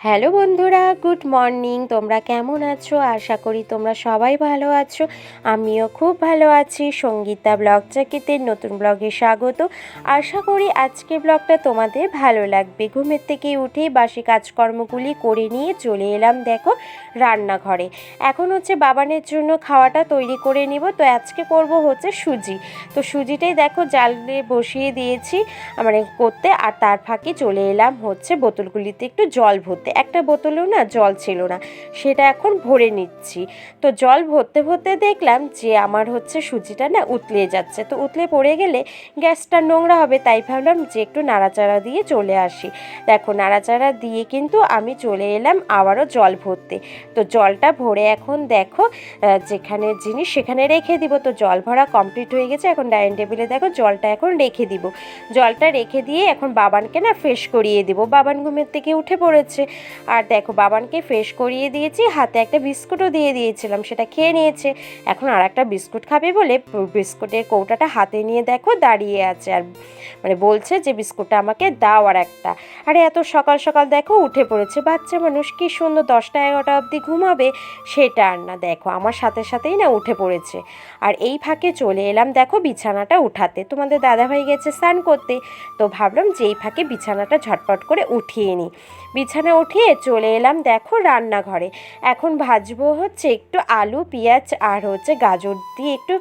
Hello বন্ধুরা, good morning. তোমরা কেমন আছো? আশা করি তোমরা সবাই ভালো আছো। আমিও খুব ভালো আছি। সঙ্গীতা ব্লগ চাকিতের নতুন ব্লগে স্বাগত। আশা করি আজকে ব্লগটা তোমাদের ভালো লাগবে। ঘুমের থেকে উঠে বাসি কাজকর্মগুলি করে নিয়ে চলে এলাম, দেখো, রান্নাঘরে। এখন হচ্ছে বাবানের জন্য খাওয়াটা তৈরি করে নিব। তো আজকে করব হচ্ছে সুজি। তো সুজিটাই দেখো জালে বসিয়ে দিয়েছি। মানে করতে আর তার ফাঁকে চলে এলাম হচ্ছে বোতলগুলিতে একটু জল ভরতে। একটা বোতলেও না জল ছিল না, সেটা এখন ভরে নিচ্ছি। তো জল ভরতে ভরতে দেখলাম যে আমার হচ্ছে সুজিটা না উতলে যাচ্ছে। তো উতলে পড়ে গেলে গ্যাসটা নোংরা হবে, তাই ভাবলাম যে একটু নাড়াচাড়া দিয়ে চলে আসি। দেখো নাড়াচাড়া দিয়ে কিন্তু আমি চলে এলাম আবারও জল ভরতে। তো জলটা ভরে এখন দেখো যেখানে জিনিস সেখানে রেখে দিব। তো জল ভরা কমপ্লিট হয়ে গেছে, এখন ডাইনিং টেবিলে দেখো জলটা এখন রেখে দিব। জলটা রেখে দিয়ে এখন বাবানকে না ফ্রেশ করিয়ে দিব। বাবান ঘুমের থেকে উঠে পড়েছে। আর দেখো, বাবানকে ফ্রেশ করিয়ে দিয়েছি, হাতে একটা বিস্কুটও দিয়ে দিয়েছিলাম, সেটা খেয়ে নিয়েছে। এখন আর একটা বিস্কুট খাবে বলে বিস্কুটের কৌটাটা হাতে নিয়ে দেখো দাঁড়িয়ে আছে আর মানে বলছে যে, বিস্কুটটা আমাকে দাও আর একটা। আরে এত সকাল সকাল দেখো, উঠে পড়েছে বাচ্চা মানুষ, কি সুন্দর দশটা এগারোটা অবধি ঘুমাবে, সেটা আর না। দেখো, আমার সাথে সাথেই না উঠে পড়েছে। আর এই ফাঁকে চলে এলাম, দেখো বিছানাটা উঠাতে। তোমাদের দাদাভাই গেছে স্নান করতে, তো ভাবলাম যে এই ফাঁকে বিছানাটা ঝটপট করে উঠিয়ে নিই। বিছানা উঠিয়ে চলে এলাম দেখো রান্নাঘরে। এখন ভাজবো হচ্ছে একটু আলু পেঁয়াজ আর হচ্ছে গাজর দিয়ে একটু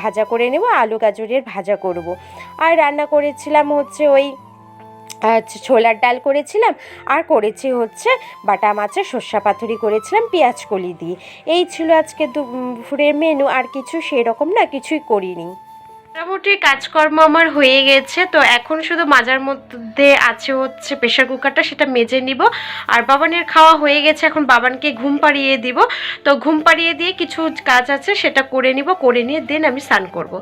ভাজা করে নেব আলু গাজরের ভাজা করব। আর রান্না করেছিলাম হচ্ছে ওই আহ, ছোলার ডাল করেছিলাম আর করেছি হচ্ছে বাটা মাছের সর্ষা পাথুরি করেছিলাম পেঁয়াজ কলি দিয়ে। এই ছিল আজকে দুপুরের মেনু আর কিছু সেরকম না কিছুই করিনি। মোটামুটি কাজকর্ম আমার হয়ে গেছে, তো এখন শুধু মাজার মধ্যে আছে হচ্ছে প্রেশার কুকারটা, সেটা মেজে নিব। আর বাবানের খাওয়া হয়ে গেছে, এখন বাবানকে ঘুম পাড়িয়ে দিব। তো ঘুম পাড়িয়ে দিয়ে কিছু কাজ আছে, সেটা করে নিব, করে নিয়ে দেন আমি স্নান করব।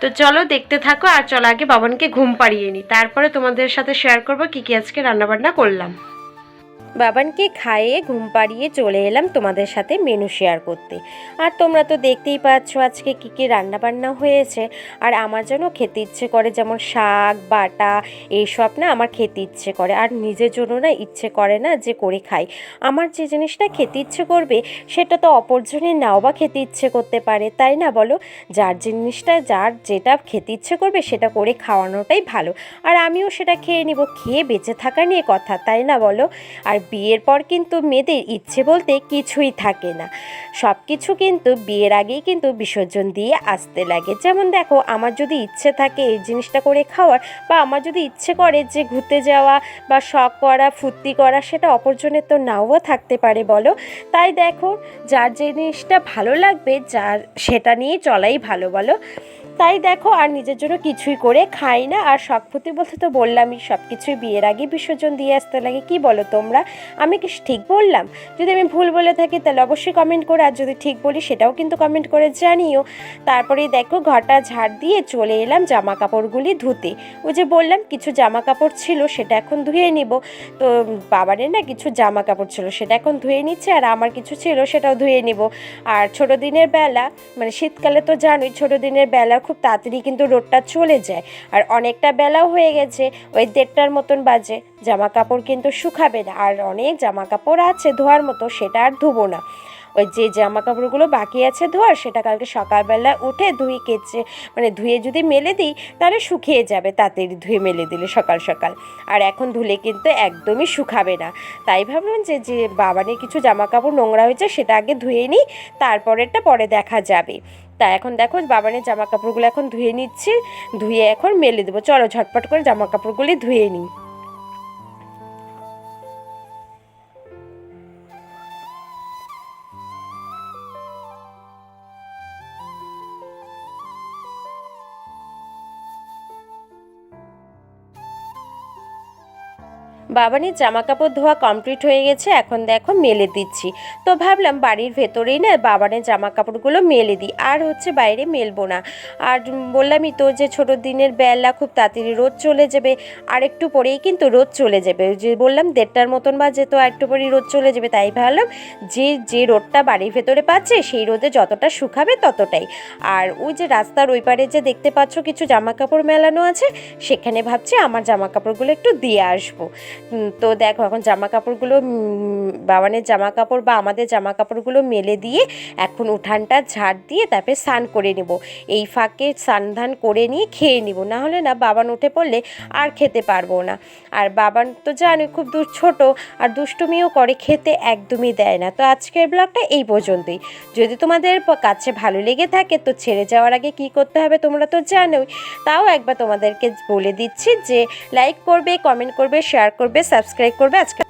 তো চলো দেখতে থাকো, আর চলো আগে বাবানকে ঘুম পাড়িয়ে নিই। তারপরে তোমাদের সাথে শেয়ার করব কি কি আজকে রান্নাবান্না করলাম। বাবানকে খাইয়ে ঘুম পাড়িয়ে চলে এলাম তোমাদের সাথে মেনু শেয়ার করতে। আর তোমরা তো দেখতেই পাচ্ছ আজকে কী কী রান্নাবান্না হয়েছে। আর আমার যেন খেতে ইচ্ছে করে যেমন শাক, বাটা, এইসব না আমার খেতে ইচ্ছে করে। আর নিজের জন্য না ইচ্ছে করে না যে করে খাই। আমার যে জিনিসটা খেতে ইচ্ছে করবে সেটা তো অপরজনের নাও বা খেতে ইচ্ছে করতে পারে, তাই না বলো? যার জিনিসটা, যার যেটা খেতে ইচ্ছে করবে সেটা করে খাওয়ানোটাই ভালো। আর আমিও সেটা খেয়ে নিব। খেয়ে বেঁচে থাকা নিয়ে কথা, তাই না বলো? আর বিয়ের পর কিন্তু মেয়েদের ইচ্ছে বলতে কিছুই থাকে না। সব কিছু কিন্তু বিয়ের আগেই কিন্তু বিসর্জন দিয়ে আসতে লাগে। যেমন দেখো, আমার যদি ইচ্ছে থাকে এই জিনিসটা করে খাওয়ার বা আমার যদি ইচ্ছে করে যে ঘুরতে যাওয়া বা শখ করা, ফুর্তি করা, সেটা অপরজনের তো নাও থাকতে পারে বলো। তাই দেখো, যার জিনিসটা ভালো লাগবে, যার সেটা নিয়েই চলাই ভালো বলো। তাই দেখো, আর নিজের জন্য কিছুই করে খাই না। আর শখপতি বলতে তো বললামই সব কিছুই বিয়ের আগে বিসর্জন দিয়ে আসতে লাগে। কি বলো তোমরা? আমি কি ঠিক বললাম? যদি আমি ভুল বলে থাকি, তাহলে অবশ্যই কমেন্ট করে, আর যদি ঠিক বলি, সেটাও কিন্তু কমেন্ট করে জানিও। তারপরে দেখো, ঘরটা ঝাড় দিয়ে চলে এলাম জামা কাপড়গুলি ধুতে। ওই যে বললাম, কিছু জামা কাপড় ছিল, সেটা এখন ধুয়ে নিব। তো বাবারের না কিছু জামা কাপড় ছিল, সেটা এখন ধুয়ে নিচ্ছে, আর আমার কিছু ছিল, সেটাও ধুয়ে নিব। আর ছোট দিনের বেলা মানে শীতকালে তো জানোই, ছোট দিনের বেলা খুব তাড়াতাড়ি কিন্তু রোদটা চলে যায়। আর অনেকটা বেলাও হয়ে গেছে, ওই দেড়টার মতন বাজে। জামা কাপড় কিন্তু শুকাবে না, আর অনেক জামা কাপড় আছে ধোয়ার মতো, সেটা আর ধুবো না। ওই যে জামা কাপড়গুলো বাকি আছে ধোয়ার, সেটা কালকে সকালবেলা উঠে ধুয়ে কেচে মানে ধুয়ে যদি মেলে দিই, তাহলে শুকিয়ে যাবে, তাড়াতাড়ি ধুয়ে মেলে দিলে সকাল সকাল। আর এখন ধুলে কিন্তু একদমই শুকাবে না। তাই ভাবলাম যে যে বাবানের কিছু জামা কাপড় নোংরা হয়েছে, সেটা আগে ধুয়ে নিই, তারপরেরটা পরে দেখা যাবে। তা এখন দেখো বাবানের জামা কাপড়গুলো এখন ধুয়ে নিচ্ছি, ধুয়ে এখন মেলে দেবো। চলো ঝটপট করে জামা কাপড়গুলি ধুয়ে নিই। বাবানির জামা কাপড় ধোয়া কমপ্লিট হয়ে গেছে, এখন দেখো মেলে দিচ্ছি। তো ভাবলাম বাড়ির ভেতরেই না বাবানের জামা কাপড়গুলো মেলে দিই, আর হচ্ছে বাইরে মেলবো না। আর বললামই তো যে ছোট দিনের বেলা খুব তাড়াতাড়ি রোদ চলে যাবে, আর একটু পরেই কিন্তু রোদ চলে যাবে। যে বললাম দেড়টার মতন বাজে তো আর একটু পরেই রোদ চলে যাবে, তাই ভাবলাম যে যে রোদটা বাড়ির ভেতরে পাচ্ছে, সেই রোদে যতটা শুকাবে ততটাই। আর ওই যে রাস্তার ওই পারে যে দেখতে পাচ্ছ কিছু জামা কাপড় মেলানো আছে, সেখানে ভাবছি আমার জামা কাপড়গুলো একটু দিয়ে আসব। তো দেখো, এখন জামা কাপড়গুলো বাবানের জামা কাপড় বা আমাদের জামা কাপড়গুলো মেলে দিয়ে এখন উঠানটা ঝাড় দিয়ে তারপরে স্নান করে নেব। এই ফাঁকে স্নান ধান করে নিয়ে খেয়ে নিব। না হলে না, বাবান উঠে পড়লে আর খেতে পারব না। আর বাবান তো জানোই খুব দূর ছোট, আর দুষ্টুমিও করে, খেতে একদমই দেয় না। তো আজকের ব্লগটা এই পর্যন্তই। যদি তোমাদের কাছে ভালো লেগে থাকে, তো ছেড়ে যাওয়ার আগে কি করতে হবে তোমরা তো জানোই। তাও একবার তোমাদেরকে বলে দিচ্ছি যে লাইক করবে কমেন্ট করবে শেয়ার করবে সাবস্ক্রাইব করবে। আজকে